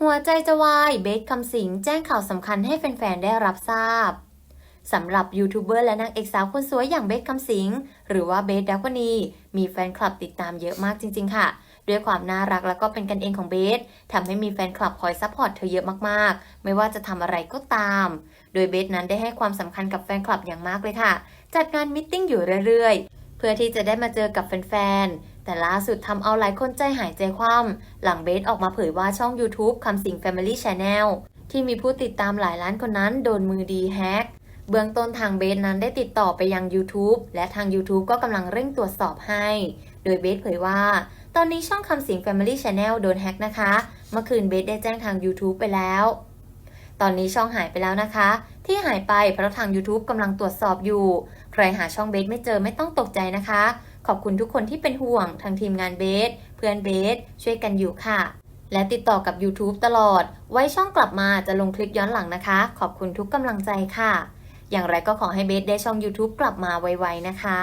หัวใจจะวายเบสคำสิงแจ้งข่าวสำคัญให้แฟนๆ ได้รับทราบสำหรับยูทูบเบอร์และนางเอกสาวคนสวยอย่างเบสคำสิงหรือว่าเบสดักวนีมีแฟนคลับติดตามเยอะมากจริง ๆ ค่ะ ด้วยความน่ารักแล้วก็เป็นกันเองของเบสทำให้มีแฟนคลับคอยซัพพอร์ตเธอเยอะมากๆ ไม่ว่าจะทำอะไรก็ตาม โดยเบสนั้นได้ให้ความสำคัญกับแฟนคลับอย่างมากเลยค่ะ จัดงานมิทติ้งอยู่เรื่อยๆ เพื่อที่จะได้มาเจอกับแฟนๆ แต่ล่าสุดทำเอาหลายคนใจหายใจคว่ำหลังเบสออกมาเผยว่าช่อง YouTube คำสิง Family Channel ที่มีผู้ติดตามหลายล้านคนนั้นโดนมือดีแฮกเบื้องต้นทางเบสนั้นได้ติดต่อไปยัง YouTube และทาง YouTube ก็กำลังเร่งตรวจสอบให้ โดยเบสเผยว่า ตอนนี้ช่องคำสิง Family Channel โดนแฮกนะคะ เมื่อคืนเบสได้แจ้งทาง YouTube ไปแล้ว ตอนนี้ช่องหายไปแล้วนะคะ ที่หายไปเพราะทาง YouTube กำลังตรวจสอบอยู่ ใครหาช่องเบสไม่เจอไม่ต้องตกใจนะคะ ขอบคุณทุกคนที่เป็นห่วงทางทีมงานเบส เพื่อนเบส ช่วยกันอยู่ค่ะ และติดต่อกับ YouTube ตลอด ไว้ช่องกลับมาจะลงคลิปย้อนหลังนะคะ ขอบคุณทุกกำลังใจค่ะ อย่างไรก็ขอให้เบสได้ช่อง YouTube กลับมาไวๆนะคะ